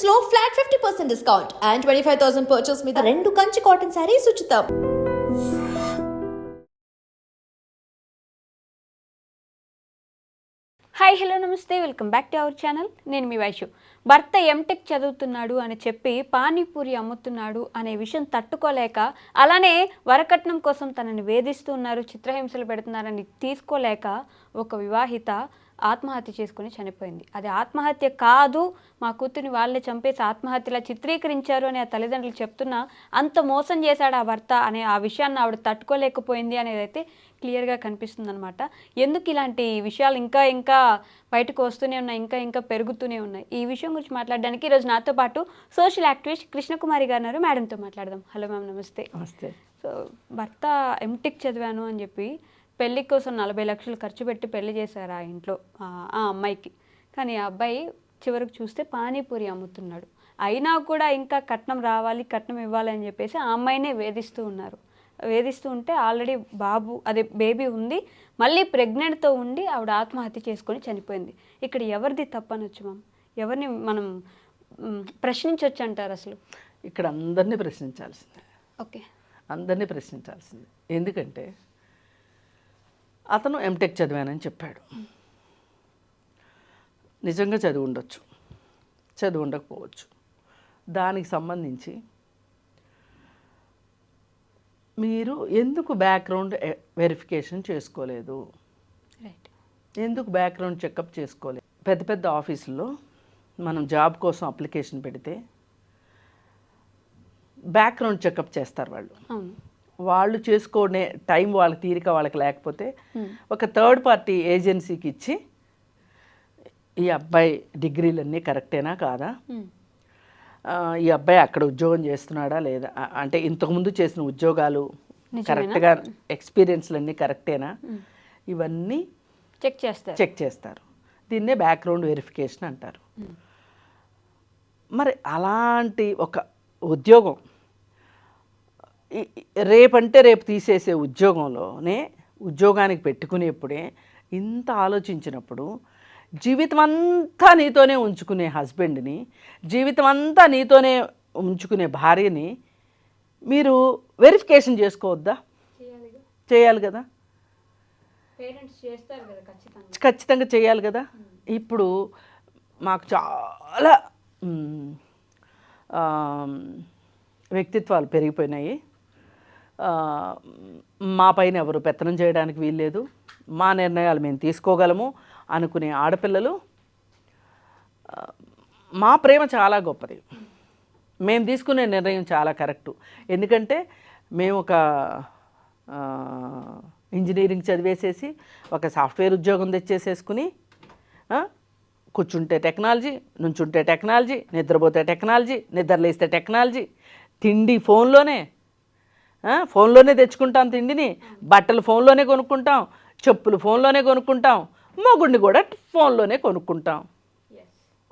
కలెక్షన్స్లో flat fifty percent discount and twenty five thousand purchase మీద రెండు కంచి కాటన్ శారీస్ ఉచితం. హాయ్ హలో నమస్తే. Welcome back to our channel నేను మీ వైషు భర్త ఎంటెక్ చదువుతున్నాడు అని చెప్పి పానీపూరి అమ్ముతున్నాడు అనే విషయం తట్టుకోలేక అలానే వరకట్నం కోసం తనని వేధిస్తూ ఉన్నారు చిత్రహింసలు పెడుతున్నారని తీసుకోలేక ఒక వివాహిత ఆత్మహత్య చేసుకుని చనిపోయింది. అది ఆత్మహత్య కాదు మా కూతురిని వాళ్ళే చంపేసి ఆత్మహత్యలా చిత్రీకరించారు అని ఆ తల్లిదండ్రులు చెప్తున్నా అంత మోసం చేశాడు ఆ భర్త అనే ఆ విషయాన్ని ఆవిడ తట్టుకోలేకపోయింది అనేది అయితే క్లియర్గా కనిపిస్తుంది అనమాట ఎందుకు ఇలాంటి విషయాలు ఇంకా ఇంకా బయటకు వస్తూనే ఉన్నాయి ఇంకా ఇంకా పెరుగుతూనే ఉన్నాయి? ఈ విషయం గురించి మాట్లాడడానికి ఈరోజు నాతో పాటు సోషల్ యాక్టివిస్ట్ కృష్ణకుమారి గారు ఉన్నారు. మేడంతో మాట్లాడదాం. హలో మ్యామ్ నమస్తే. నమస్తే. సో భర్త ఎంటెక్ చదివాను అని చెప్పి పెళ్ళి కోసం నలభై లక్షలు ఖర్చు పెట్టి పెళ్ళి చేశారు ఆ ఇంట్లో ఆ అమ్మాయికి. కానీ ఆ అబ్బాయి చివరికి చూస్తే పానీపూరి అమ్ముతున్నాడు. అయినా కూడా ఇంకా కట్నం రావాలి కట్నం ఇవ్వాలి అని చెప్పేసి ఆ అమ్మాయినే వేధిస్తూ ఉన్నారు. వేధిస్తూ ఉంటే ఆల్రెడీ బాబు అదే బేబీ ఉంది మళ్ళీ ప్రెగ్నెంట్తో ఉండి ఆవిడ ఆత్మహత్య చేసుకొని చనిపోయింది. ఇక్కడ ఎవరిది తప్పనొచ్చు మ్యామ్? ఎవరిని మనం ప్రశ్నించవచ్చు అంటారు అసలు? ఇక్కడ అందరినీ ప్రశ్నించాల్సిందే. ఓకే. అందరినీ ప్రశ్నించాల్సిందే. ఎందుకంటే అతను ఎంటెక్ చదివానని చెప్పాడు. నిజంగా చదివి ఉండొచ్చు. చదివి ఉండకపోవచ్చు. దానికి సంబంధించి మీరు ఎందుకు బ్యాక్గ్రౌండ్ వెరిఫికేషన్ చేసుకోలేదు? రైట్ ఎందుకు బ్యాక్గ్రౌండ్ చెకప్ చేసుకోలేదు? పెద్ద పెద్ద ఆఫీసుల్లో మనం జాబ్ కోసం అప్లికేషన్ పెడితే బ్యాక్గ్రౌండ్ చెకప్ చేస్తారు వాళ్ళు. వాళ్ళు చేసుకునే టైం వాళ్ళకి తీరిక వాళ్ళకి లేకపోతే ఒక థర్డ్ పార్టీ ఏజెన్సీకి ఇచ్చి ఈ అబ్బాయి డిగ్రీలన్నీ కరెక్టేనా కాదా. ఆ, ఈ అబ్బాయి అక్కడ ఉద్యోగం చేస్తున్నాడా లేదా? అంటే ఇంతకుముందు చేసిన ఉద్యోగాలు కరెక్ట్గా ఎక్స్పీరియన్స్లన్నీ కరెక్టేనా? ఇవన్నీ చెక్ చేస్తారు. చెక్ చేస్తారు. దీన్నే బ్యాక్గ్రౌండ్ వెరిఫికేషన్ అంటారు. మరి అలాంటి ఒక ఉద్యోగం రేపంటే రేపు తీసేసే ఉద్యోగంలోనే ఉద్యోగానికి పెట్టుకునేప్పుడే ఇంత ఆలోచించినప్పుడు జీవితం అంతా నీతోనే ఉంచుకునే హస్బెండ్ని జీవితం అంతా నీతోనే ఉంచుకునే భార్యని మీరు వెరిఫికేషన్ చేసుకోవద్దా? చేయాలి కదా. ఖచ్చితంగా. చేయాలి కదా. ఇప్పుడు మాకు చాలా వ్యక్తిత్వాలు పెరిగిపోయినాయి. మా పైన ఎవరు పెత్తనం చేయడానికి వీల్లేదు. మా నిర్ణయాలు మేము తీసుకోగలము అనుకునే ఆడపిల్లలు. మా ప్రేమ చాలా గొప్పది. మేము తీసుకునే నిర్ణయం చాలా కరెక్టు. ఎందుకంటే మేము ఒక ఇంజనీరింగ్ చదివేసేసి ఒక సాఫ్ట్వేర్ ఉద్యోగం తెచ్చేసేసుకుని కూర్చుంటే టెక్నాలజీ నుంచుంటే టెక్నాలజీ నిద్రపోతే టెక్నాలజీ నిద్రలేస్తే టెక్నాలజీ తిండి ఫోన్లోనే ఫోన్లోనే తెచ్చుకుంటాం తిండిని. బట్టలు ఫోన్లోనే కొనుక్కుంటాం చెప్పులు ఫోన్లోనే కొనుక్కుంటాం మొగుడిని కూడా ఫోన్లోనే కొనుక్కుంటాం.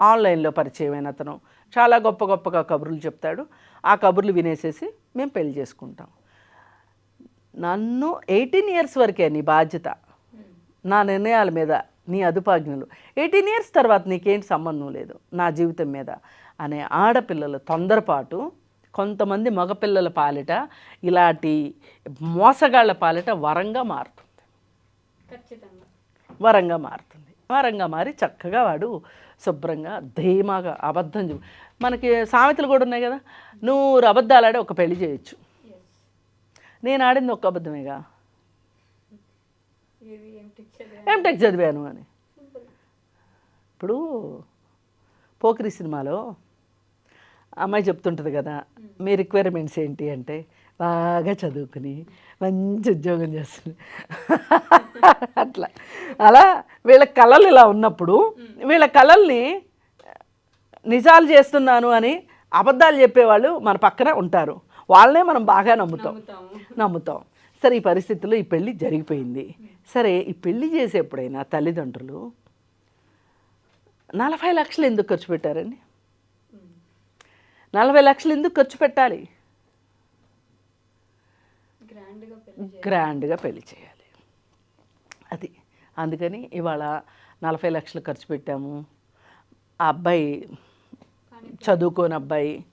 ఆన్లైన్లో పరిచయమైన అతను. చాలా గొప్ప గొప్పగా కబుర్లు చెప్తాడు. ఆ కబుర్లు వినేసేసి మేము పెళ్ళి చేసుకుంటాం. నన్ను ఎయిటీన్ ఇయర్స్ వరకే నీ బాధ్యత నా నిర్ణయాల మీద నీ అదుపాజ్ఞలు. ఎయిటీన్ ఇయర్స్ తర్వాత నీకేంటి సంబంధం లేదు నా జీవితం మీద అనే ఆడపిల్లల తొందరపాటు కొంతమంది మగపిల్లల పాలిట ఇలాంటి మోసగాళ్ళ పాలిట వరంగా మారుతుంది. ఖచ్చితంగా. వరంగా మారుతుంది. వరంగా మారి చక్కగా వాడు శుభ్రంగా ధీమాగా అబద్ధం చెప్పు మనకి సామెతలు కూడా ఉన్నాయి కదా? నూరు అబద్ధాలు ఆడి ఒక పెళ్ళి చేయొచ్చు. నేను ఆడింది ఒక్క అబద్ధమేగా? ఎంటెక్ చదివాను? అని? ఇప్పుడు పోకిరి సినిమాలో అమ్మాయి చెప్తుంటుంది కదా మీ రిక్వైర్మెంట్స్ ఏంటి అంటే బాగా చదువుకుని మంచి ఉద్యోగం చేస్తుంది. అట్లా. అలా వీళ్ళ కళలు ఇలా ఉన్నప్పుడు వీళ్ళ కళల్ని నిజాలు చేస్తున్నాను అని అబద్ధాలు చెప్పేవాళ్ళు మన పక్కన ఉంటారు. వాళ్ళనే మనం బాగా నమ్ముతాం. నమ్ముతాం. సరే ఈ పరిస్థితుల్లో ఈ పెళ్ళి జరిగిపోయింది. సరే ఈ పెళ్ళి చేసేప్పుడైనా తల్లిదండ్రులు నలభై లక్షలు ఎందుకు ఖర్చు పెట్టారండి? నలభై లక్షలు ఎందుకు ఖర్చు పెట్టాలి? గ్రాండ్గా పెళ్ళి చేయాలి. అది. అందుకని ఇవాళ నలభై లక్షలు ఖర్చు పెట్టాము. ఆ అబ్బాయి చదువుకోని అబ్బాయి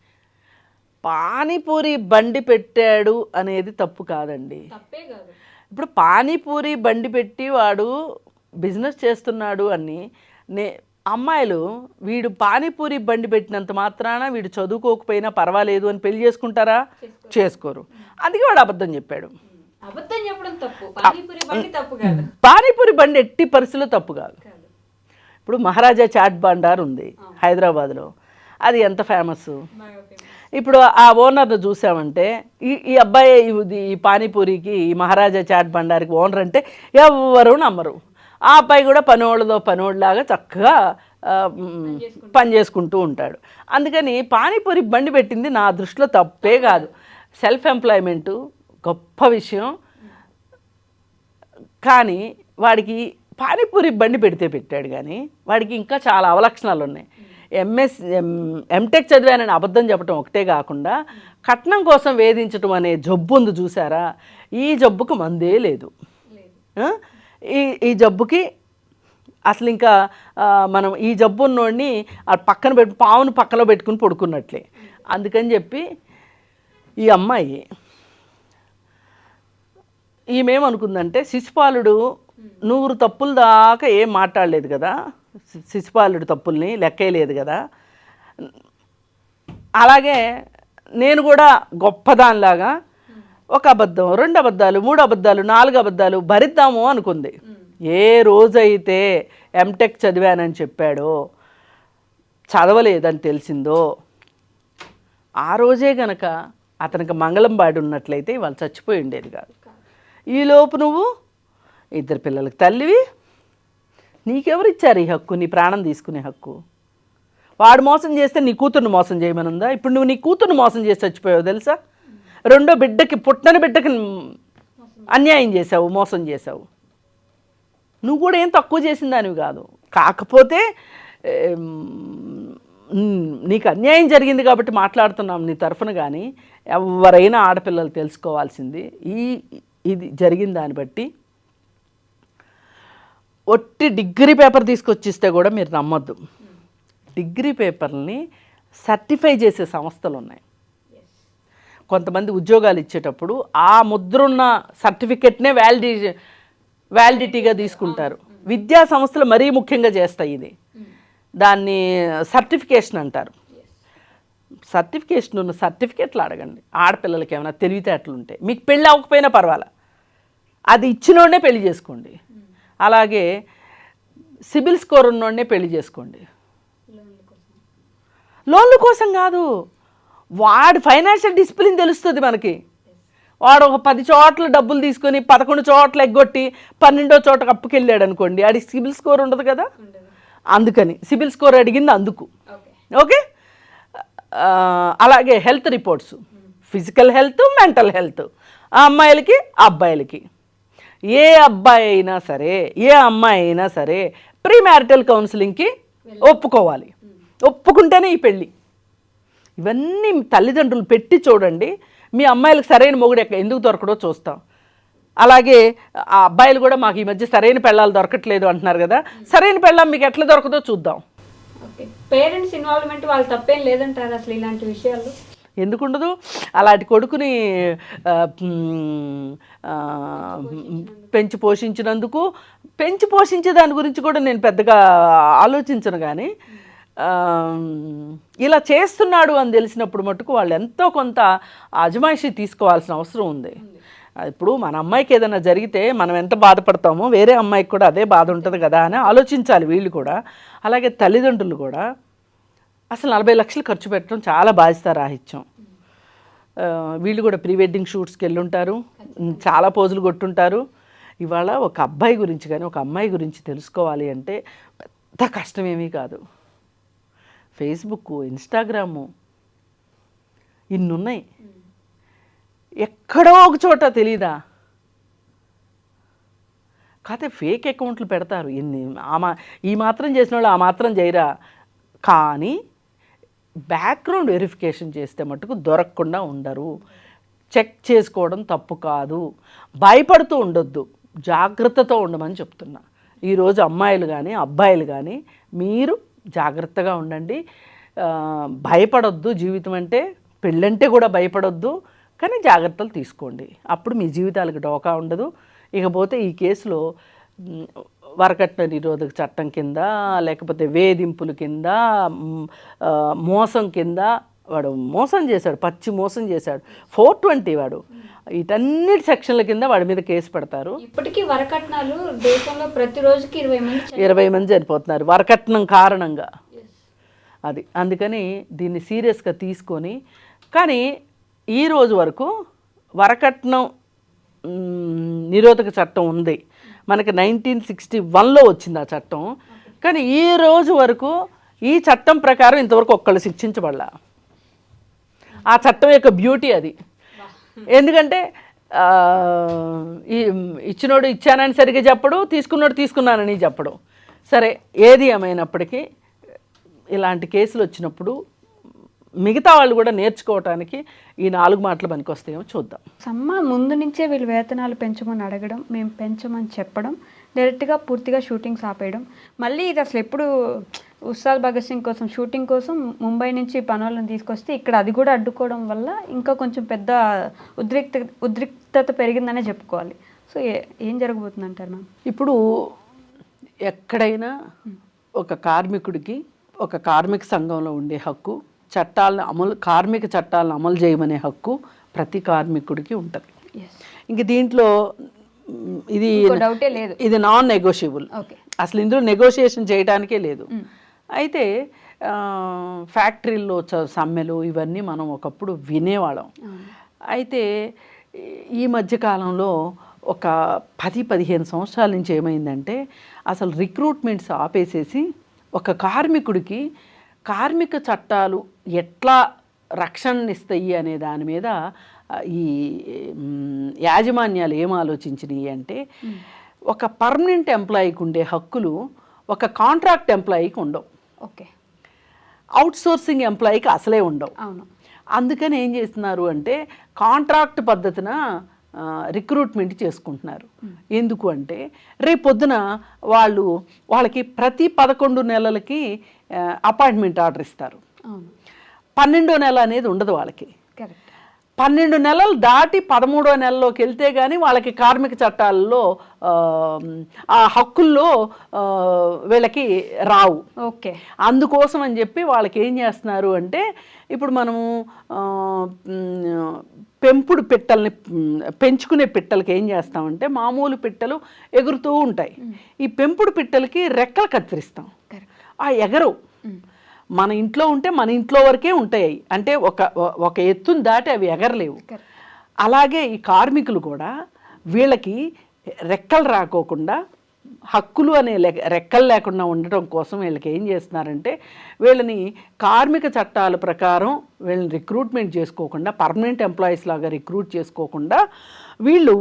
పానీపూరి బండి పెట్టాడు అనేది తప్పు కాదండి. ఇప్పుడు పానీపూరి బండి పెట్టి వాడు బిజినెస్ చేస్తున్నాడు అని నే అమ్మాయిలు వీడు పానీపూరి బండి పెట్టినంత మాత్రాన వీడు చదువుకోకపోయినా పర్వాలేదు అని పెళ్ళి చేసుకుంటారా? చేసుకోరు. అందుకే వాడు అబద్ధం చెప్పాడు. అబద్ధం చెప్పడం తప్పు. పానీపూరి బండి తప్పు కాదు. పానీపూరి బండి ఎట్టి పరిస్థితుల్లో తప్పు కాదు. ఇప్పుడు మహారాజా చాట్ బండార్ ఉంది హైదరాబాద్లో. అది ఎంత ఫేమస్? ఇప్పుడు ఆ ఓనర్ను చూసామంటే ఈ ఈ అబ్బాయి ఈ పానీపూరికి ఈ మహారాజా చాట్ బండారికి ఓనర్ అంటే ఎవ్వరూ నమ్మరు. ఆ అబ్బాయి కూడా పనివాళ్ళతో పనివాళ్ళలాగా చక్కగా పని చేసుకుంటూ ఉంటాడు. అందుకని పానీపూరి బండి పెట్టింది నా దృష్టిలో తప్పే కాదు. సెల్ఫ్ ఎంప్లాయ్మెంటు గొప్ప విషయం. కానీ వాడికి పానీపూరి బండి పెడితే పెట్టాడు కానీ వాడికి ఇంకా చాలా అవలక్షణాలు ఉన్నాయి. ఎంఎస్ ఎంటెక్ చదివానని అబద్ధం చెప్పడం ఒకటే కాకుండా కట్నం కోసం వేధించడం అనే జబ్బు ఉంది చూసారా? ఈ జబ్బుకు మందే లేదు? ఈ ఈ జబ్బుకి అసలు ఇంకా మనం ఈ జబ్బు ఉన్నోడిని ఆ పక్కన పెట్టు పావును పక్కలో పెట్టుకుని పడుకున్నట్లే. అందుకని చెప్పి ఈ అమ్మాయి ఈమెమనుకుందంటే శిశుపాలుడు నూరు తప్పుల దాకా ఏం మాట్లాడలేదు కదా? శిశుపాలుడు తప్పుల్ని లెక్కేయలేదు కదా? అలాగే నేను కూడా గొప్పదానిలాగా ఒక అబద్ధం రెండు అబద్ధాలు మూడు అబద్ధాలు నాలుగు అబద్ధాలు భరిద్దాము అనుకుంది. ఏ రోజైతే ఎంటెక్ చదివానని చెప్పాడో చదవలేదని తెలిసిందో ఆ రోజే గనక అతనికి మంగళం బాడి ఉన్నట్లయితే వాళ్ళు చచ్చిపోయి ఉండేది కాదు. ఈలోపు నువ్వు ఇద్దరు పిల్లలకి తల్లివి నీకెవరు ఇచ్చారు ఈ హక్కు నీ ప్రాణం తీసుకునే హక్కు? వాడు మోసం చేస్తే నీ కూతుర్ని మోసం చేయమనుందా? ఇప్పుడు నువ్వు నీ కూతుర్ని మోసం చేసి చచ్చిపోయావు తెలుసా? రెండో బిడ్డకి పుట్టని బిడ్డకి అన్యాయం చేసావు మోసం చేసావు నువ్వు కూడా ఏం తక్కువ చేసిన దానివి కాదు. కాకపోతే నీకు అన్యాయం జరిగింది కాబట్టి మాట్లాడుతున్నాం నీ తరఫున కానీ ఎవరైనా ఆడపిల్లలు తెలుసుకోవాల్సింది. ఈ ఇది జరిగిన దాన్ని బట్టి ఒట్టి డిగ్రీ పేపర్ తీసుకొచ్చిస్తే కూడా మీరు నమ్మొద్దు. డిగ్రీ పేపర్ని సర్టిఫై చేసే సంస్థలు ఉన్నాయి కొంతమంది ఉద్యోగాలు ఇచ్చేటప్పుడు ఆ ముద్రున్న సర్టిఫికెట్నే వ్యాలిడి వ్యాలిడిటీగా తీసుకుంటారు. విద్యా సంస్థలు మరీ ముఖ్యంగా చేస్తాయి ఇది. దాన్ని సర్టిఫికేషన్ అంటారు. సర్టిఫికేషన్ ఉన్న సర్టిఫికేట్లు అడగండి. ఆడపిల్లలకి ఏమైనా తెలివితేటలు ఉంటే మీకు పెళ్ళి అవ్వకపోయినా పర్వాలా. అది ఇచ్చినోడనే పెళ్ళి చేసుకోండి. అలాగే సిబిల్ స్కోర్ ఉన్నోడనే పెళ్ళి చేసుకోండి. లోన్ల కోసం కాదు. వాడి ఫైనాన్షియల్ డిసిప్లిన్ తెలుస్తుంది మనకి. వాడు ఒక పది చోట్ల డబ్బులు తీసుకొని పదకొండు చోట్ల ఎగ్గొట్టి పన్నెండో చోటకు అప్పుకెళ్ళాడు అనుకోండి ఆడికి సిబిల్ స్కోర్ ఉండదు కదా? అందుకని సిబిల్ స్కోర్ అడిగింది అందుకు. ఓకే. అలాగే health reports. Physical health mental health. ఆ అమ్మాయిలకి ఆ అబ్బాయిలకి. ఏ అబ్బాయి అయినా సరే ఏ అమ్మాయి అయినా సరే ప్రీ మ్యారిటల్ కౌన్సిలింగ్కి ఒప్పుకోవాలి. ఒప్పుకుంటేనే ఈ పెళ్ళి. ఇవన్నీ తల్లిదండ్రులు పెట్టి చూడండి. మీ అమ్మాయిలకు సరైన మొగుడు ఎక్క- ఎందుకు దొరకడో చూస్తాం. అలాగే ఆ అబ్బాయిలు కూడా మాకు ఈ మధ్య సరైన పెళ్ళాలు దొరకట్లేదు అంటున్నారు కదా. సరైన పెళ్ళాం మీకు ఎట్లా దొరకదో చూద్దాం. పేరెంట్స్ ఇన్వాల్వ్మెంట్ వాళ్ళు తప్పేం లేదంటారు అసలు ఇలాంటి విషయాలు? ఎందుకుండదు అలాంటి కొడుకుని పెంచి పోషించినందుకు పెంచి పోషించే దాని గురించి కూడా నేను పెద్దగా ఆలోచించను కానీ ఇలా చేస్తున్నాడు అని తెలిసినప్పుడు మటుకు వాళ్ళు ఎంతో కొంత అజమాయిషి తీసుకోవాల్సిన అవసరం ఉంది. ఇప్పుడు మన అమ్మాయికి ఏదైనా జరిగితే మనం ఎంత బాధపడతామో వేరే అమ్మాయికి కూడా అదే బాధ ఉంటుంది కదా అని ఆలోచించాలి వీళ్ళు కూడా. అలాగే తల్లిదండ్రులు కూడా. అసలు నలభై లక్షలు ఖర్చు పెట్టడం చాలా బాధ్యత రాహిత్యం. వీళ్ళు కూడా ప్రీ వెడ్డింగ్ షూట్స్కి వెళ్ళుంటారు. చాలా పోజులు కొట్టుంటారు. ఇవాళ ఒక అబ్బాయి గురించి కానీ ఒక అమ్మాయి గురించి తెలుసుకోవాలి అంటే పెద్ద కష్టమేమీ కాదు. ఫేస్బుక్ ఇన్స్టాగ్రాము ఇన్నున్నాయి. ఎక్కడో ఒక చోట తెలీదా? కాకపోతే ఫేక్ అకౌంట్లు పెడతారు. ఇన్ని ఆ మా ఈ మాత్రం చేసిన వాళ్ళు ఆ మాత్రం చేయరా? కానీ బ్యాక్గ్రౌండ్ వెరిఫికేషన్ చేస్తే మటుకు దొరకకుండా ఉండరు. చెక్ చేసుకోవడం తప్పు కాదు. భయపడుతూ ఉండొద్దు. జాగ్రత్తతో ఉండమని చెప్తున్నా. ఈరోజు అమ్మాయిలు కానీ అబ్బాయిలు కానీ మీరు జాగ్రత్తగా ఉండండి. భయపడొద్దు జీవితం అంటే పెళ్ళంటే కూడా భయపడొద్దు కానీ జాగ్రత్తలు తీసుకోండి. అప్పుడు మీ జీవితాలకు డోకా ఉండదు. ఇకపోతే ఈ కేసులో వరకట్న నిరోధక చట్టం కింద లేకపోతే వేధింపుల కింద మోసం కింద వాడు మోసం చేశాడు పచ్చి మోసం చేశాడు. ఫోర్ ట్వంటీ వాడు. వీటన్నిటి సెక్షన్ల కింద వాడి మీద కేసు పెడతారు. ఇప్పటికీ వరకట్నాలు దేశంలో ప్రతి రోజుకి ఇరవై మంది చనిపోతున్నారు. ఇరవై మంది చనిపోతున్నారు వరకట్నం కారణంగా. అది అందుకని దీన్ని సీరియస్గా తీసుకొని కానీ ఈ రోజు వరకు వరకట్నం నిరోధక చట్టం ఉంది. మనకి నైన్టీన్ సిక్స్టీ వన్లో వచ్చింది ఆ చట్టం. కానీ ఈ రోజు వరకు ఈ చట్టం ప్రకారం ఇంతవరకు ఒక్కళ్ళు శిక్షించబడలా. ఆ చట్టం యొక్క బ్యూటీ అది. ఎందుకంటే ఇచ్చినోడు ఇచ్చానని సరిగ్గా చెప్పడు తీసుకున్నాడు తీసుకున్నానని చెప్పడు. సరే ఏది ఏమైనప్పటికీ ఇలాంటి కేసులు వచ్చినప్పుడు మిగతా వాళ్ళు కూడా నేర్చుకోవటానికి ఈ నాలుగు మాటలు పనికొస్తాయేమో చూద్దాం. సమ్మ ముందు నుంచే వీళ్ళు వేతనాలు పెంచమని అడగడం మేము పెంచమని చెప్పడం డైరెక్ట్గా పూర్తిగా షూటింగ్స్ ఆపేయడం మళ్ళీ ఇది అసలు ఎప్పుడు ఉస్తాద్ భగత్ సింగ్ కోసం షూటింగ్ కోసం ముంబై నుంచి పనులను తీసుకొస్తే ఇక్కడ అది కూడా అడ్డుకోవడం వల్ల ఇంకా కొంచెం పెద్ద ఉద్రిక్త ఉద్రిక్తత పెరిగిందనే చెప్పుకోవాలి. సో ఏ- జరగబోతుంది అంటారు మ్యామ్? ఇప్పుడు ఎక్కడైనా ఒక కార్మికుడికి ఒక కార్మిక సంఘంలో ఉండే హక్కు చట్టాలను అమలు కార్మిక చట్టాలను అమలు చేయమనే హక్కు ప్రతి కార్మికుడికి ఉంటుంది. ఇంక దీంట్లో ఇది ఇది నాన్ నెగోషియబుల్ ఓకే అసలు ఇందులో నెగోషియేషన్ చేయడానికే లేదు. అయితే ఫ్యాక్టరీల్లో సమ్మెలు ఇవన్నీ మనం ఒకప్పుడు వినేవాళ్ళం. అయితే ఈ మధ్యకాలంలో ఒక పది పదిహేను సంవత్సరాల నుంచి ఏమైందంటే అసలు రిక్రూట్మెంట్స్ ఆపేసేసి ఒక కార్మికుడికి కార్మిక చట్టాలు ఎట్లా రక్షణ ఇస్తాయి అనే దాని మీద ఈ యాజమాన్యాలు ఏం ఆలోచించినాయి అంటే ఒక పర్మనెంట్ ఎంప్లాయీకి ఉండే హక్కులు ఒక కాంట్రాక్ట్ ఎంప్లాయీకి ఉండవు. ఓకే. అవుట్ సోర్సింగ్ ఎంప్లాయీకి అసలే ఉండవు. అవును. అందుకని ఏం చేస్తున్నారు అంటే కాంట్రాక్ట్ పద్ధతిన రిక్రూట్మెంట్ చేసుకుంటున్నారు. ఎందుకు అంటే రేపు పొద్దున వాళ్ళు వాళ్ళకి ప్రతి పదకొండు నెలలకి అపాయింట్మెంట్ ఆర్డర్ ఇస్తారు. పన్నెండో నెల అనేది ఉండదు వాళ్ళకి. కరెక్ట్ పన్నెండు నెలలు దాటి పదమూడో నెలలోకి వెళ్తే కానీ వాళ్ళకి కార్మిక చట్టాల్లో ఆ, హక్కుల్లో వీళ్ళకి రావు. ఓకే. అందుకోసం అని చెప్పి వాళ్ళకి ఏం చేస్తున్నారు అంటే ఇప్పుడు మనము పెంపుడు పిట్టల్ని పెంచుకునే పిట్టలకి ఏం చేస్తామంటే మామూలు పిట్టలు ఎగురుతూ ఉంటాయి. ఈ పెంపుడు పిట్టలకి రెక్కలు కత్తిరిస్తాం. ఆ ఎగరు మన ఇంట్లో ఉంటే మన ఇంట్లో వరకే ఉంటాయి. అంటే ఒక ఒక ఎత్తుని దాటి అవి ఎగరలేవు. అలాగే ఈ కార్మికులు కూడా వీళ్ళకి రెక్కలు రాకోకుండా హక్కులు అనే రెక్కలు లేకుండా ఉండటం కోసం వీళ్ళకి ఏం చేస్తున్నారంటే వీళ్ళని కార్మిక చట్టాల ప్రకారం వీళ్ళని రిక్రూట్మెంట్ చేసుకోకుండా పర్మనెంట్ ఎంప్లాయీస్ లాగా రిక్రూట్ చేసుకోకుండా వీళ్ళు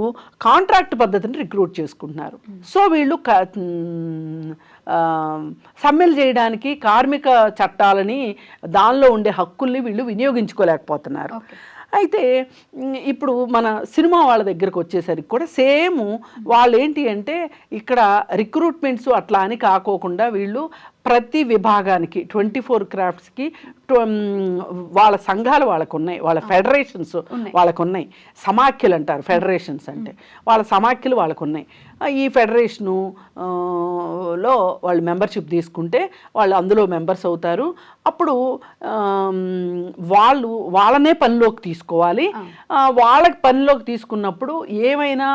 కాంట్రాక్ట్ పద్ధతిని రిక్రూట్ చేసుకుంటున్నారు. సో వీళ్ళు సమ్మెలు చేయడానికి కార్మిక చట్టాలని దానిలో ఉండే హక్కుల్ని వీళ్ళు వినియోగించుకోలేకపోతున్నారు. అయితే ఇప్పుడు మన సినిమా వాళ్ళ దగ్గరకు వచ్చేసరికి కూడా సేమ్ వాళ్ళు ఏంటి అంటే ఇక్కడ రిక్రూట్మెంట్స్ అట్లా అని కాకోకుండా వీళ్ళు ప్రతి విభాగానికి ట్వంటీ ఫోర్ క్రాఫ్ట్స్కి వాళ్ళ సంఘాలు వాళ్ళకు ఉన్నాయి వాళ్ళ ఫెడరేషన్స్ వాళ్ళకు ఉన్నాయి సమాఖ్యలు అంటారు ఫెడరేషన్స్ అంటే. వాళ్ళ సమాఖ్యలు వాళ్ళకు ఉన్నాయి ఈ ఫెడరేషను లో వాళ్ళు మెంబర్షిప్ తీసుకుంటే వాళ్ళు అందులో మెంబర్స్ అవుతారు. అప్పుడు వాళ్ళు వాళ్ళనే పనిలోకి తీసుకోవాలి. వాళ్ళకి పనిలోకి తీసుకున్నప్పుడు ఏమైనా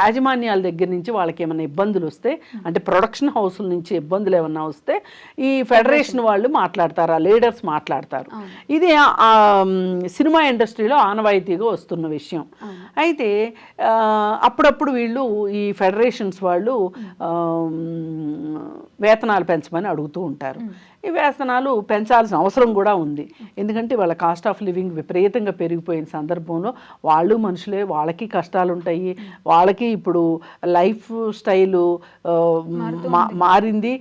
యాజమాన్యాల దగ్గర నుంచి వాళ్ళకి ఏమైనా ఇబ్బందులు వస్తే అంటే ప్రొడక్షన్ హౌస్ల నుంచి ఇబ్బందులు ఏమన్నా వస్తే ఈ ఫెడరేషన్ వాళ్ళు మాట్లాడతారు ఆ లీడర్స్ మాట్లాడతారు. ఇది సినిమా ఇండస్ట్రీలో ఆనవాయితీగా వస్తున్న విషయం. అయితే అప్పుడప్పుడు వీళ్ళు ఈ ఫెడరేషన్స్ వాళ్ళు వేతనాలు పెంచమని అడుగుతూ ఉంటారు. ఈ వేతనాలు పెంచాల్సిన అవసరం కూడా ఉంది. ఎందుకంటే వాళ్ళ కాస్ట్ ఆఫ్ లివింగ్ విపరీతంగా పెరిగిపోయిన సందర్భంలో వాళ్ళు మనుషులే వాళ్ళకి కష్టాలు ఉంటాయి వాళ్ళకి ఇప్పుడు లైఫ్ స్టైలు మారింది.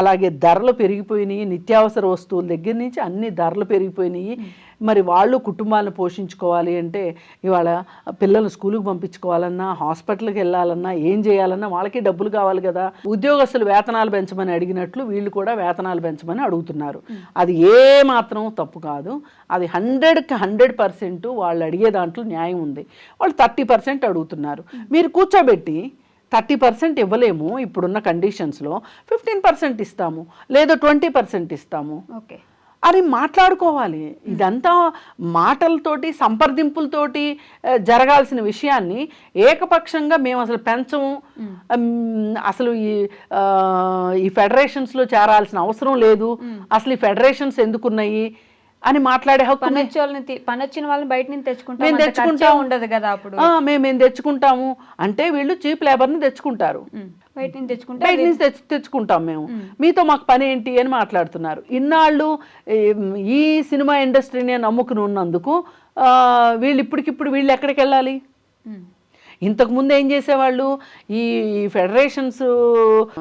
అలాగే ధరలు పెరిగిపోయినాయి. నిత్యావసర వస్తువుల దగ్గర నుంచి అన్ని ధరలు పెరిగిపోయినాయి. మరి వాళ్ళు కుటుంబాలను పోషించుకోవాలి అంటే ఇవాళ పిల్లలు స్కూల్కి పంపించుకోవాలన్నా హాస్పిటల్కి వెళ్ళాలన్నా ఏం చేయాలన్నా వాళ్ళకి డబ్బులు కావాలి కదా. ఉద్యోగస్తులు వేతనాలు పెంచమని అడిగినట్లు వీళ్ళు కూడా వేతనాలు పెంచమని అడుగుతున్నారు. అది ఏ మాత్రం తప్పు కాదు. అది హండ్రెడ్కి హండ్రెడ్ పర్సెంట్ వాళ్ళు అడిగే దాంట్లో న్యాయం ఉంది. వాళ్ళు థర్టీ పర్సెంట్ అడుగుతున్నారు. మీరు కూర్చోబెట్టి థర్టీ పర్సెంట్ ఇవ్వలేము ఇప్పుడున్న కండిషన్స్లో ఫిఫ్టీన్ పర్సెంట్ ఇస్తాము. లేదా ట్వంటీ పర్సెంట్ ఇస్తాము. ఓకే. అని మాట్లాడుకోవాలి. ఇదంతా మాటలతోటి సంప్రదింపులతోటి జరగాల్సిన విషయాన్ని ఏకపక్షంగా మేము అసలు పెంచము. అసలు ఈ ఈ ఫెడరేషన్స్లో చేరాల్సిన అవసరం లేదు. అసలు ఈ ఫెడరేషన్స్ ఎందుకున్నాయి అని మాట్లాడే హక్కు పని వచ్చే వాళ్ళని బయట నుంచి తెచ్చుకుంటాం మేము తెచ్చుకుంటాం. ఉండదు కదా అప్పుడు. మేము మేము తెచ్చుకుంటాము. అంటే వీళ్ళు చీప్ లేబర్ని తెచ్చుకుంటారు. బయట నుంచి తెచ్చుకుంటే బయట నుంచి తెచ్చు తెచ్చుకుంటాం మేము. మీతో మాకు పని ఏంటి అని మాట్లాడుతున్నారు. ఇన్నాళ్ళు ఈ- సినిమా ఇండస్ట్రీని నమ్ముకుని ఉన్నందుకు వీళ్ళు ఇప్పటికిప్పుడు వీళ్ళు ఎక్కడికి వెళ్ళాలి. ఇంతకుముందు ఏం చేసేవాళ్ళు? ఈ ఫెడరేషన్స్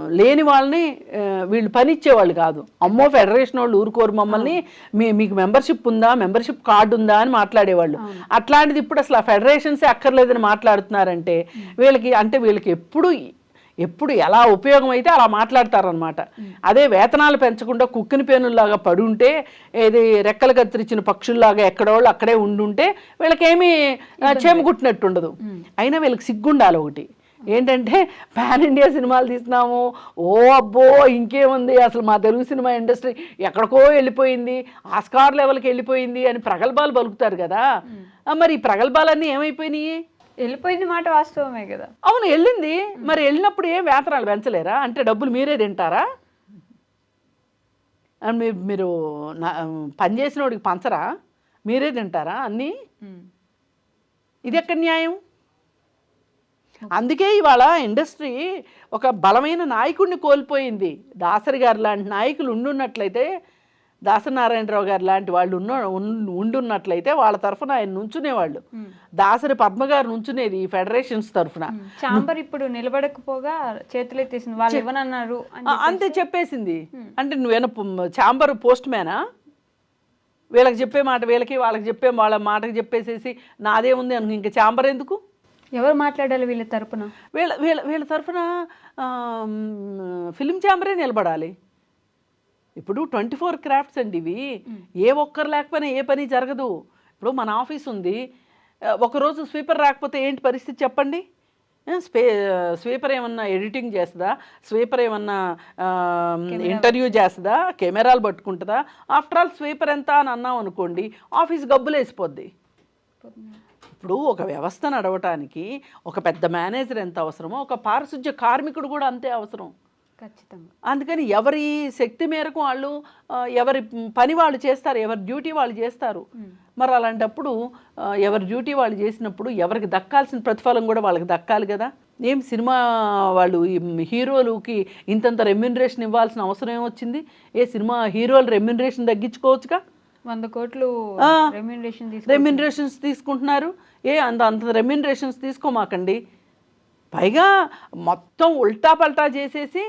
లేని వాళ్ళని వీళ్ళు పని ఇచ్చేవాళ్ళు కాదు. అమ్మో ఫెడరేషన్ వాళ్ళు ఊరుకోరు మమ్మల్ని. మీ మీకు మెంబర్షిప్ ఉందా? మెంబర్షిప్ కార్డు ఉందా? అని మాట్లాడేవాళ్ళు. అట్లాంటిది ఇప్పుడు అసలు ఆ ఫెడరేషన్సే అక్కర్లేదని మాట్లాడుతున్నారంటే వీళ్ళకి అంటే వీళ్ళకి ఎప్పుడు ఎప్పుడు ఎలా ఉపయోగం అయితే అలా మాట్లాడతారనమాట అదే వేతనాలు పెంచకుండా కుక్కిన పేనుల్లాగా పడి ఉంటే ఏది రెక్కలు కత్తిరించిన పక్షుల్లాగా ఎక్కడోళ్ళు అక్కడే ఉండుంటే వీళ్ళకేమీ చేమ కుట్టినట్టు ఉండదు అయినా వీళ్ళకి సిగ్గుండాలి ఒకటి. ఏంటంటే పాన్ ఇండియా సినిమాలు తీస్తున్నాము. ఓ అబ్బో ఇంకేముంది? అసలు మా తెలుగు సినిమా ఇండస్ట్రీ ఎక్కడికో వెళ్ళిపోయింది. ఆస్కార్ లెవెల్కి వెళ్ళిపోయింది అని ప్రగల్భాలు పలుకుతారు కదా. మరి ఈ ప్రగల్భాలన్నీ ఏమైపోయినాయి? వెళ్ళిపోయింది మాట వాస్తవమే కదా. అవును వెళ్ళింది. మరి వెళ్ళినప్పుడు ఏం వేతనాలు పెంచలేరా? అంటే డబ్బులు మీరే తింటారా? మీరు పని చేసినోడికి పంచరా? మీరే తింటారా అన్నీ. ఇది ఎక్కడ న్యాయం? అందుకే ఇవాళ ఇండస్ట్రీ ఒక బలమైన నాయకుడిని కోల్పోయింది. దాసరి గారు లాంటి నాయకులు ఉండున్నట్లయితే దాసనారాయణరావు గారు లాంటి వాళ్ళు ఉన్న ఉన్- ఉండున్నట్లయితే వాళ్ళ తరఫున ఆయన నుంచునేవాళ్ళు. దాసరి పద్మ గారు నుంచునేది ఈ ఫెడరేషన్స్ తరఫున. చాంబర్ ఇప్పుడు నిలబడకపోగా చేతులు ఎత్తేసింది వాళ్ళు ఇవ్వనన్నారు అని అంతే చెప్పేసింది. అంటే నువ్వేనా ఛాంబర్ పోస్ట్ మ్యానా? వీళ్ళకి చెప్పే మాట వీళ్ళకి వాళ్ళకి చెప్పే వాళ్ళ మాటకి చెప్పేసేసి నాదే ఉంది అనుకో ఇంకా ఛాంబర్ ఎందుకు? ఎవరు మాట్లాడాలి వీళ్ళ తరపున? వీళ్ళ వీళ్ళ వీళ్ళ తరఫున ఫిలిం ఛాంబరే నిలబడాలి. ఇప్పుడు ట్వంటీ ఫోర్ క్రాఫ్ట్స్ అండి ఇవి. ఏ ఒక్కరు లేకపోయినా ఏ పని జరగదు. ఇప్పుడు మన ఆఫీస్ ఉంది. ఒకరోజు స్వీపర్ రాకపోతే ఏంటి పరిస్థితి చెప్పండి? స్పే స్వీపర్ ఏమన్నా ఎడిటింగ్ చేస్తుందా? స్వీపర్ ఏమన్నా ఇంటర్వ్యూ చేస్తుందా? కెమెరాలు పట్టుకుంటుందా? ఆఫ్టర్ ఆల్ స్వీపర్ ఎంత అని అన్నాం అనుకోండి ఆఫీస్ గబ్బులు వేసిపోద్ది. ఇప్పుడు ఒక వ్యవస్థ నడవటానికి ఒక పెద్ద మేనేజర్ ఎంత అవసరమో ఒక పారిశుధ్య కార్మికుడు కూడా అంతే అవసరం. అందుకని ఎవరి శక్తి మేరకు వాళ్ళు ఎవరి పని వాళ్ళు చేస్తారు ఎవరి డ్యూటీ వాళ్ళు చేస్తారు. మరి అలాంటప్పుడు ఎవరి డ్యూటీ వాళ్ళు చేసినప్పుడు ఎవరికి దక్కాల్సిన ప్రతిఫలం కూడా వాళ్ళకి దక్కాలి కదా. ఏం సినిమా వాళ్ళు హీరోలకి ఇంతంత రెమ్యునరేషన్ ఇవ్వాల్సిన అవసరం ఏమొచ్చింది? ఏ సినిమా హీరోలు రెమ్యునరేషన్ తగ్గించుకోవచ్చుగా? వంద కోట్లు. రెమ్యూనరేషన్ రెమ్యునరేషన్స్ తీసుకుంటున్నారు. ఏ అంత అంత రెమ్యునరేషన్స్ తీసుకోమాకండి. పైగా మొత్తం ఉల్టా పల్టా చేసేసి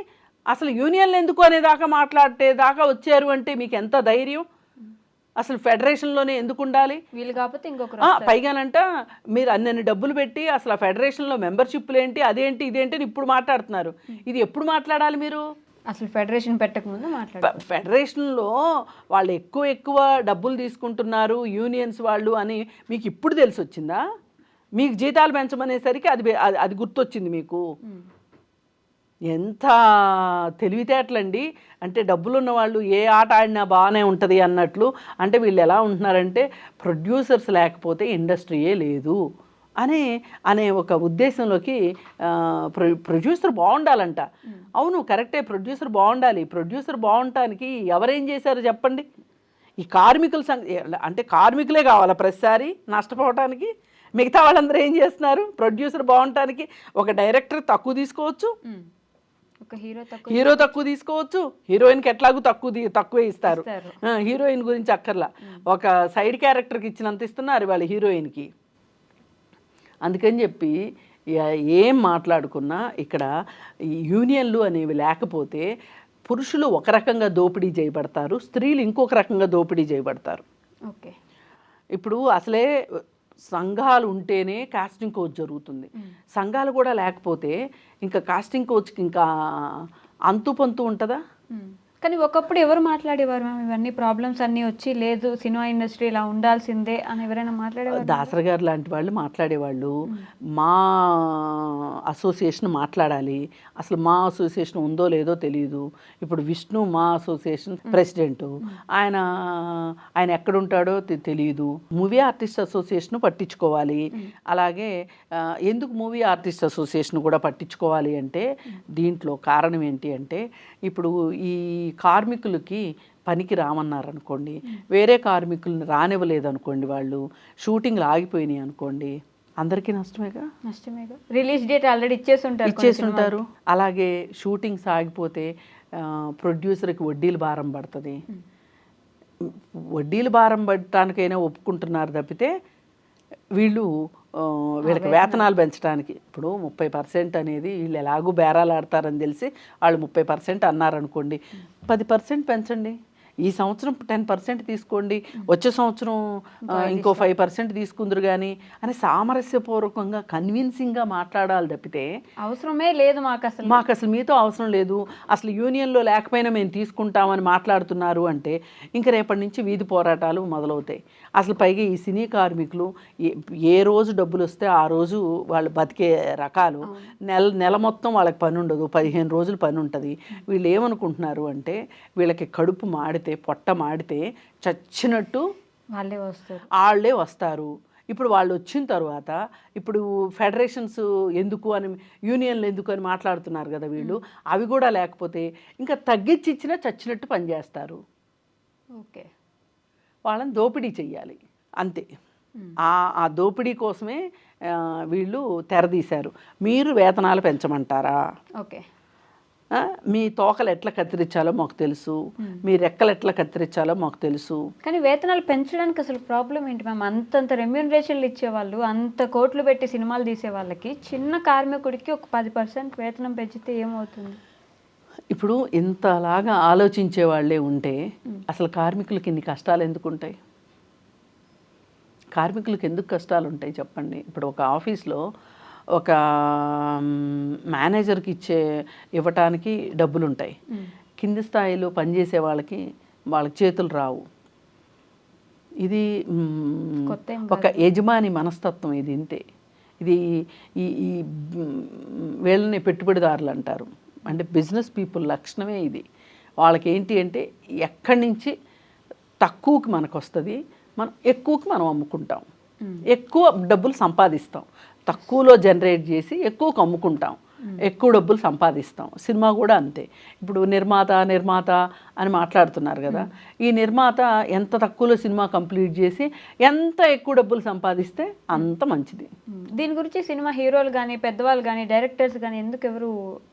అసలు యూనియన్లు ఎందుకు అనేదాకా మాట్లాడే దాకా వచ్చారు అంటే మీకు ఎంత ధైర్యం? అసలు ఫెడరేషన్లోనే ఎందుకు ఉండాలి? వీళ్ళు కాకపోతే ఇంకొకరు ఆ, పైగానంట మీరు అన్నన్ని డబ్బులు పెట్టి అసలు ఆ ఫెడరేషన్లో మెంబర్షిప్లు ఏంటి అదేంటి ఇదేంటి అని ఇప్పుడు మాట్లాడుతున్నారు. ఇది ఎప్పుడు మాట్లాడాలి మీరు? అసలు ఫెడరేషన్ పెట్టక ముందు మాట్లాడు. ఫె- ఫెడరేషన్లో వాళ్ళు ఎక్కువ ఎక్కువ డబ్బులు తీసుకుంటున్నారు యూనియన్స్ వాళ్ళు అని మీకు ఇప్పుడు తెలిసి వచ్చిందా మీకు జీతాలు పెంచమనేసరికి అది అది- అది గుర్తొచ్చింది మీకు. ఎంత తెలివితేటలండి. అంటే డబ్బులున్న వాళ్ళు ఏ ఆట ఆడినా బాగానే ఉంటుంది అన్నట్లు. అంటే వీళ్ళు ఎలా ఉంటున్నారంటే ప్రొడ్యూసర్స్ లేకపోతే ఇండస్ట్రీయే లేదు అనే అనే ఒక ఉద్దేశంలోకి ప్రొడ్యూసర్ బాగుండాలంట. అవును కరెక్టే ప్రొడ్యూసర్ బాగుండాలి. ప్రొడ్యూసర్ బాగుండటానికి ఎవరేం చేశారు చెప్పండి? ఈ కార్మికుల సంగ అంటే కార్మికులే కావాలా ప్రతిసారి నష్టపోవటానికి? మిగతా వాళ్ళందరూ ఏం చేస్తున్నారు? ప్రొడ్యూసర్ బాగుండటానికి ఒక డైరెక్టర్ తక్కువ తీసుకోవచ్చు. హీరో తక్కువ తీసుకోవచ్చు. హీరోయిన్కి ఎట్లాగూ తక్కువ తక్కువే ఇస్తారు. హీరోయిన్ గురించి అక్కర్లా. ఒక సైడ్ క్యారెక్టర్కి ఇచ్చినంత ఇస్తున్నారు వాళ్ళ హీరోయిన్కి అందుకని చెప్పి ఏ- మాట్లాడుకున్నా ఇక్కడ యూనియన్లు అనేవి లేకపోతే పురుషులు ఒక రకంగా దోపిడీ చేయబడతారు స్త్రీలు ఇంకొక రకంగా దోపిడీ చేయబడతారు. ఓకే. ఇప్పుడు అసలే సంఘాలు ఉంటేనే కాస్టింగ్ కోచ్ జరుగుతుంది సంఘాలు కూడా లేకపోతే ఇంకా కాస్టింగ్ కోచ్కి ఇంకా అంతు పొంతు ఉంటుందా. కానీ ఒకప్పుడు ఎవరు మాట్లాడేవారు మ్యామ్? ఇవన్నీ ప్రాబ్లమ్స్ అన్నీ వచ్చి లేదు సినిమా ఇండస్ట్రీ ఇలా ఉండాల్సిందే అని ఎవరైనా మాట్లాడేవారు? దాసరి గారు లాంటి వాళ్ళు మాట్లాడేవాళ్ళు. మా అసోసియేషన్ మాట్లాడాలి. అసలు మా అసోసియేషన్ ఉందో లేదో తెలియదు ఇప్పుడు విష్ణు మా అసోసియేషన్ ప్రెసిడెంట్ ఆయన ఆయన ఎక్కడుంటాడో తెలియదు మూవీ ఆర్టిస్ట్ అసోసియేషన్ పట్టించుకోవాలి. అలాగే ఎందుకు మూవీ ఆర్టిస్ట్ అసోసియేషన్ కూడా పట్టించుకోవాలి అంటే దీంట్లో కారణం ఏంటి అంటే ఇప్పుడు ఈ కార్మికులకి పనికి రామన్నారు అనుకోండి వేరే కార్మికులను రానివ్వలేదు అనుకోండి వాళ్ళు షూటింగ్లు ఆగిపోయినాయి అనుకోండి అందరికీ నష్టమేగా? నష్టమేగా. రిలీజ్ డేట్ ఆల్రెడీ ఇచ్చేసి ఉంటారు కొన్ని ఇచ్చేస్తుంటారు అలాగే షూటింగ్స్ ఆగిపోతే ప్రొడ్యూసర్కి వడ్డీలు భారం పడుతుంది. వడ్డీలు భారం పడటానికైనా ఒప్పుకుంటున్నారు తప్పితే వీళ్ళు వీళ్ళకి వేతనాలు పెంచడానికి. ఇప్పుడు ముప్పై పర్సెంట్ అనేది వీళ్ళు ఎలాగూ బేరాలు ఆడతారని తెలిసి వాళ్ళు ముప్పై పర్సెంట్ అన్నారనుకోండి. పది పర్సెంట్ పెంచండి. ఈ సంవత్సరం టెన్ పర్సెంట్ తీసుకోండి వచ్చే సంవత్సరం ఇంకో ఫైవ్ పర్సెంట్ తీసుకుందరు కానీ అని సామరస్యపూర్వకంగా కన్విన్సింగ్గా మాట్లాడాలి తప్పితే అవసరమే లేదు మాకు అసలు మాకు అసలు మీతో అవసరం లేదు. అసలు యూనియన్లో లేకపోయినా మేము తీసుకుంటామని మాట్లాడుతున్నారు అంటే ఇంక రేపటి నుంచి వీధి పోరాటాలు మొదలవుతాయి. అసలు పైగా ఈ సినీ కార్మికులు ఏ- ఏ రోజు డబ్బులు వస్తే ఆ రోజు వాళ్ళు బతికే రకాలు. నెల నెల మొత్తం వాళ్ళకి పని ఉండదు పదిహేను రోజులు పని ఉంటుంది. వీళ్ళు ఏమనుకుంటున్నారు అంటే వీళ్ళకి కడుపు మాడితే పొట్ట మాడితే చచ్చినట్టు వాళ్ళే వస్తారు. వాళ్ళే వస్తారు. ఇప్పుడు వాళ్ళు వచ్చిన తర్వాత ఇప్పుడు ఫెడరేషన్స్ ఎందుకు అని యూనియన్లు ఎందుకు అని మాట్లాడుతున్నారు కదా వీళ్ళు. అవి కూడా లేకపోతే ఇంకా తగ్గించి ఇచ్చినా చచ్చినట్టు పనిచేస్తారు ఓకే. వాళ్ళని దోపిడీ చెయ్యాలి. అంతే. ఆ దోపిడీ కోసమే వీళ్ళు తెరదీశారు. మీరు వేతనాలు పెంచమంటారా? ఓకే. మీ తోకలు ఎట్లా కత్తిరించాలో మాకు తెలుసు. మీ రెక్కలు ఎట్లా కత్తిరించాలో మాకు తెలుసు. కానీ వేతనాలు పెంచడానికి అసలు ప్రాబ్లం ఏంటి మ్యామ్ అంతంత రెమ్యూనరేషన్లు ఇచ్చేవాళ్ళు అంత కోట్లు పెట్టి సినిమాలు తీసే వాళ్ళకి చిన్న కార్మికుడికి ఒక పది పర్సెంట్ వేతనం పెంచితే ఏమవుతుంది? ఇప్పుడు ఇంతలాగా ఆలోచించే వాళ్ళే ఉంటే అసలు కార్మికులకి ఇన్ని కష్టాలు ఎందుకు ఉంటాయి? కార్మికులకు ఎందుకు కష్టాలు ఉంటాయి చెప్పండి. ఇప్పుడు ఒక ఆఫీస్లో ఒక మేనేజర్కి ఇచ్చే ఇవ్వటానికి డబ్బులు ఉంటాయి కింది స్థాయిలో పనిచేసే వాళ్ళకి వాళ్ళకి చేతులు రావు. ఇది ఒక యజమాని మనస్తత్వం ఇది ఇంతే. ఇది ఈ ఈ వీళ్ళని పెట్టుబడిదారులు అంటారు. అంటే బిజినెస్ పీపుల్ లక్షణమే ఇది. వాళ్ళకి ఏంటి అంటే ఎక్కడి నుంచి తక్కువకి మనకు వస్తుంది మనం ఎక్కువకి మనం అమ్ముకుంటాం. ఎక్కువ డబ్బులు సంపాదిస్తాం. తక్కువలో జనరేట్ చేసి ఎక్కువకు అమ్ముకుంటాం ఎక్కువ డబ్బులు సంపాదిస్తాం. సినిమా కూడా అంతే. ఇప్పుడు నిర్మాత నిర్మాత అని మాట్లాడుతున్నారు కదా. ఈ నిర్మాత ఎంత తక్కువలో సినిమా కంప్లీట్ చేసి ఎంత ఎక్కువ డబ్బులు సంపాదిస్తే అంత మంచిది. దీని గురించి సినిమా హీరోలు కానీ పెద్దవాళ్ళు కానీ డైరెక్టర్స్ కానీ ఎందుకు ఎవరు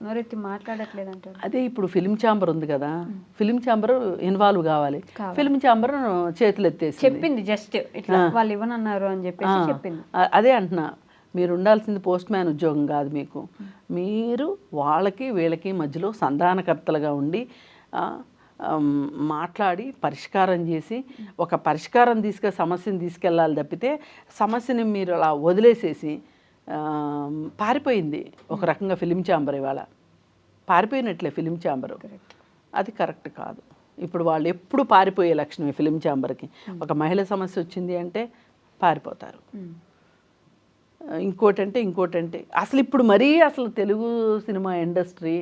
నోరెత్తి మాట్లాడట్లేదు అంటారు అదే ఇప్పుడు ఫిలిం ఛాంబర్ ఉంది కదా. ఫిలిం ఛాంబర్ ఇన్వాల్వ్ కావాలి. ఫిలిం ఛాంబర్ చేతులు ఎత్తేసి చెప్పింది జస్ట్ ఇట్లా వాళ్ళు ఇవ్వనన్నారు అని చెప్పేసి చెప్పింది. అదే అంటున్నా. మీరు ఉండాల్సింది పోస్ట్ మ్యాన్ ఉద్యోగం కాదు మీకు. మీరు వాళ్ళకి వీళ్ళకి మధ్యలో సంధానకర్తలుగా ఉండి మాట్లాడి పరిష్కారం చేసి ఒక పరిష్కారం తీసుకు సమస్యను తీసుకెళ్ళాలి తప్పితే సమస్యని మీరు అలా వదిలేసేసి పారిపోయింది ఒక రకంగా ఫిలిం ఛాంబర్ ఇవాళ. పారిపోయినట్లే ఫిలిం ఛాంబరు. అది కరెక్ట్ కాదు. ఇప్పుడు వాళ్ళు ఎప్పుడు పారిపోయే లక్షణమే ఫిలిం ఛాంబర్కి. ఒక మహిళ సమస్య వచ్చింది అంటే పారిపోతారు. ఉమ్. ఇంకోటి అంటే ఇంకోటి అంటే అసలు ఇప్పుడు మరీ అసలు Telugu cinema industry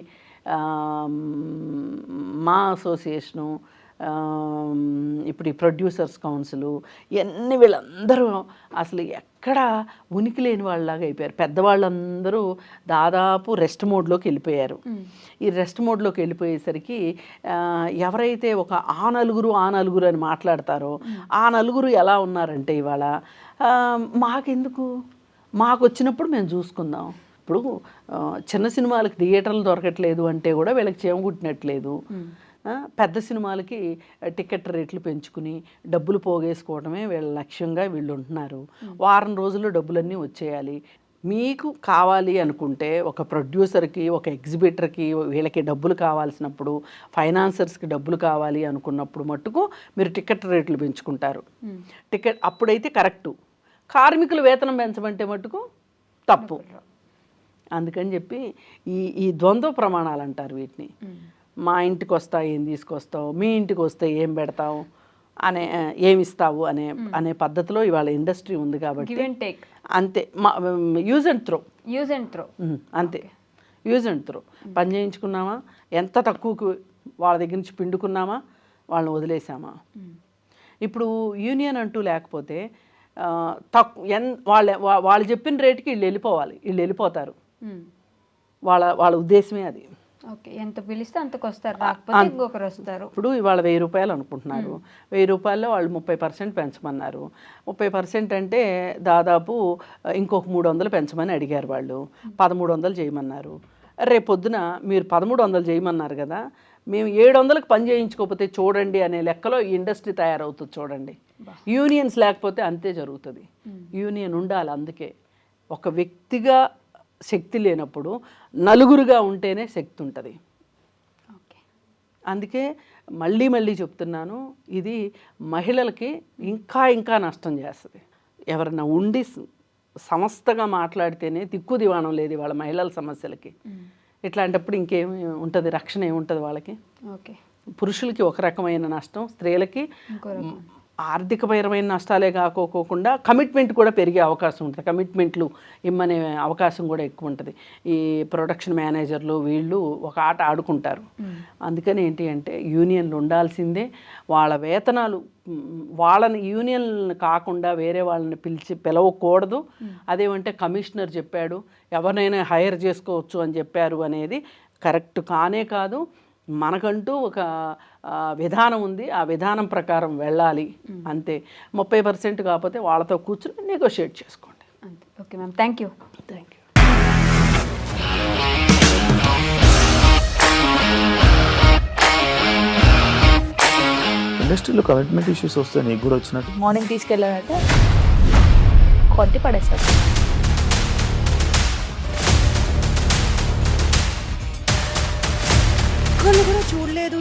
MAA association ఇప్పుడు ఈ ప్రొడ్యూసర్స్ కౌన్సిల్ ఇవన్నీ వీళ్ళందరూ అసలు ఎక్కడ ఉనికి లేని వాళ్ళలాగా అయిపోయారు. పెద్దవాళ్ళందరూ దాదాపు రెస్ట్ మోడ్లోకి వెళ్ళిపోయారు. ఈ రెస్ట్ మోడ్లోకి వెళ్ళిపోయేసరికి ఎవరైతే ఒక ఆ నలుగురు ఆ నలుగురు అని మాట్లాడతారో ఆ నలుగురు ఎలా ఉన్నారంటే ఇవాళ మాకెందుకు? మాకు వచ్చినప్పుడు మేము చూసుకుందాం. ఇప్పుడు చిన్న సినిమాలకి థియేటర్లు దొరకట్లేదు అంటే కూడా వీళ్ళకి చేమ కుట్టినట్లేదు. ఆ, పెద్ద సినిమాలకి టికెట్ రేట్లు పెంచుకుని డబ్బులు పోగేసుకోవడమే వీళ్ళ లక్ష్యంగా వీళ్ళు ఉంటున్నారు. వారం రోజుల్లో డబ్బులన్నీ వచ్చేయాలి. మీకు కావాలి అనుకుంటే ఒక ప్రొడ్యూసర్కి ఒక ఎగ్జిబిటర్కి వీళ్ళకి డబ్బులు కావాల్సినప్పుడు ఫైనాన్సర్స్కి డబ్బులు కావాలి అనుకున్నప్పుడు మట్టుకు మీరు టికెట్ రేట్లు పెంచుకుంటారు. టికెట్ అప్పుడైతే కరెక్టు. కార్మికుల వేతనం పెంచమంటే మటుకు తప్పు. అందుకని చెప్పి ఈ ఈ ద్వంద్వ ప్రమాణాలు అంటారు వీటిని. మా ఇంటికి వస్తా ఏం తీసుకొస్తావు మీ ఇంటికి వస్తే ఏం పెడతావు అనే ఏమి ఇస్తావు అనే అనే పద్ధతిలో ఇవాళ ఇండస్ట్రీ ఉంది కాబట్టి అంతే. మా use and throw use and throw అంతే. యూజ్ అండ్ త్రో పని చేయించుకున్నామా? ఎంత తక్కువకు వాళ్ళ దగ్గర నుంచి పిండుకున్నామా? వాళ్ళని వదిలేసామా? ఇప్పుడు యూనియన్ అంటూ లేకపోతే తక్కువ ఎన్ వాళ్ళ వాళ్ళు చెప్పిన రేటుకి వీళ్ళు వెళ్ళిపోవాలి వీళ్ళు వెళ్ళిపోతారు. వాళ్ళ వాళ్ళ ఉద్దేశమే అది. ఓకే ఎంత పిలిస్తే అంతకు వస్తారు రాకపోతే ఇంకొకరు వస్తారు. ఇప్పుడు ఇవాళ వెయ్యి రూపాయలు అనుకుంటున్నారు. వెయ్యి రూపాయల్లో వాళ్ళు ముప్పై పర్సెంట్ పెంచమన్నారు. ముప్పై పర్సెంట్ అంటే దాదాపు ఇంకొక మూడు వందలు పెంచమని అడిగారు వాళ్ళు. పదమూడు వందలు చేయమన్నారు. రేపు పొద్దున మీరు పదమూడు వందలు చేయమన్నారు కదా మేము ఏడు వందలకు పని చేయించుకోకపోతే చూడండి అనే లెక్కలో ఈ ఇండస్ట్రీ తయారవుతుంది చూడండి. యూనియన్స్ లేకపోతే అంతే జరుగుతుంది. యూనియన్ ఉండాలి అందుకే. ఒక వ్యక్తిగా శక్తి లేనప్పుడు నలుగురుగా ఉంటేనే శక్తి ఉంటుంది. ఓకే. అందుకే మళ్ళీ మళ్ళీ చెప్తున్నాను ఇది మహిళలకి ఇంకా ఇంకా నష్టం చేస్తుంది. ఎవరన్నా ఉండి సంస్థగా మాట్లాడితేనే దిక్కు దివాణం లేదు వాళ్ళ మహిళల సమస్యలకి. ఇట్లాంటప్పుడు ఇంకేమి ఉంటుంది రక్షణ ఏముంటుంది వాళ్ళకి? ఓకే. పురుషులకి ఒక రకమైన నష్టం స్త్రీలకి ఆర్థికపరమైన నష్టాలే కాకోకుండా కమిట్మెంట్ కూడా పెరిగే అవకాశం ఉంటుంది. కమిట్మెంట్లు ఇమ్మనే అవకాశం కూడా ఎక్కువ ఉంటుంది. ఈ ప్రొడక్షన్ మేనేజర్లు వీళ్ళు ఒక ఆట ఆడుకుంటారు. అందుకని ఏంటి అంటే యూనియన్లు ఉండాల్సిందే. వాళ్ళ వేతనాలు వాళ్ళని యూనియన్ కాకుండా వేరే వాళ్ళని పిలిచి పిలవకూడదు. అదేమంటే కమిషనర్ చెప్పాడు ఎవరినైనా హైర్ చేసుకోవచ్చు అని చెప్పారు అనేది కరెక్ట్ కానే కాదు. మనకంటూ ఒక విధానం ఉంది. ఆ విధానం ప్రకారం వెళ్ళాలి. అంతే. ముప్పై పర్సెంట్ కాకపోతే వాళ్ళతో కూర్చుని నెగోషియేట్ చేసుకోండి. అంతే. Okay ma'am. Thank you. Thank you ఇండస్ట్రీలో కమిట్మెంట్ ఇష్యూస్ వస్తే నీకు కూడా వచ్చినట్టు? మార్నింగ్ తీసుకెళ్ళాడంటే కొట్టి పడేస్తారు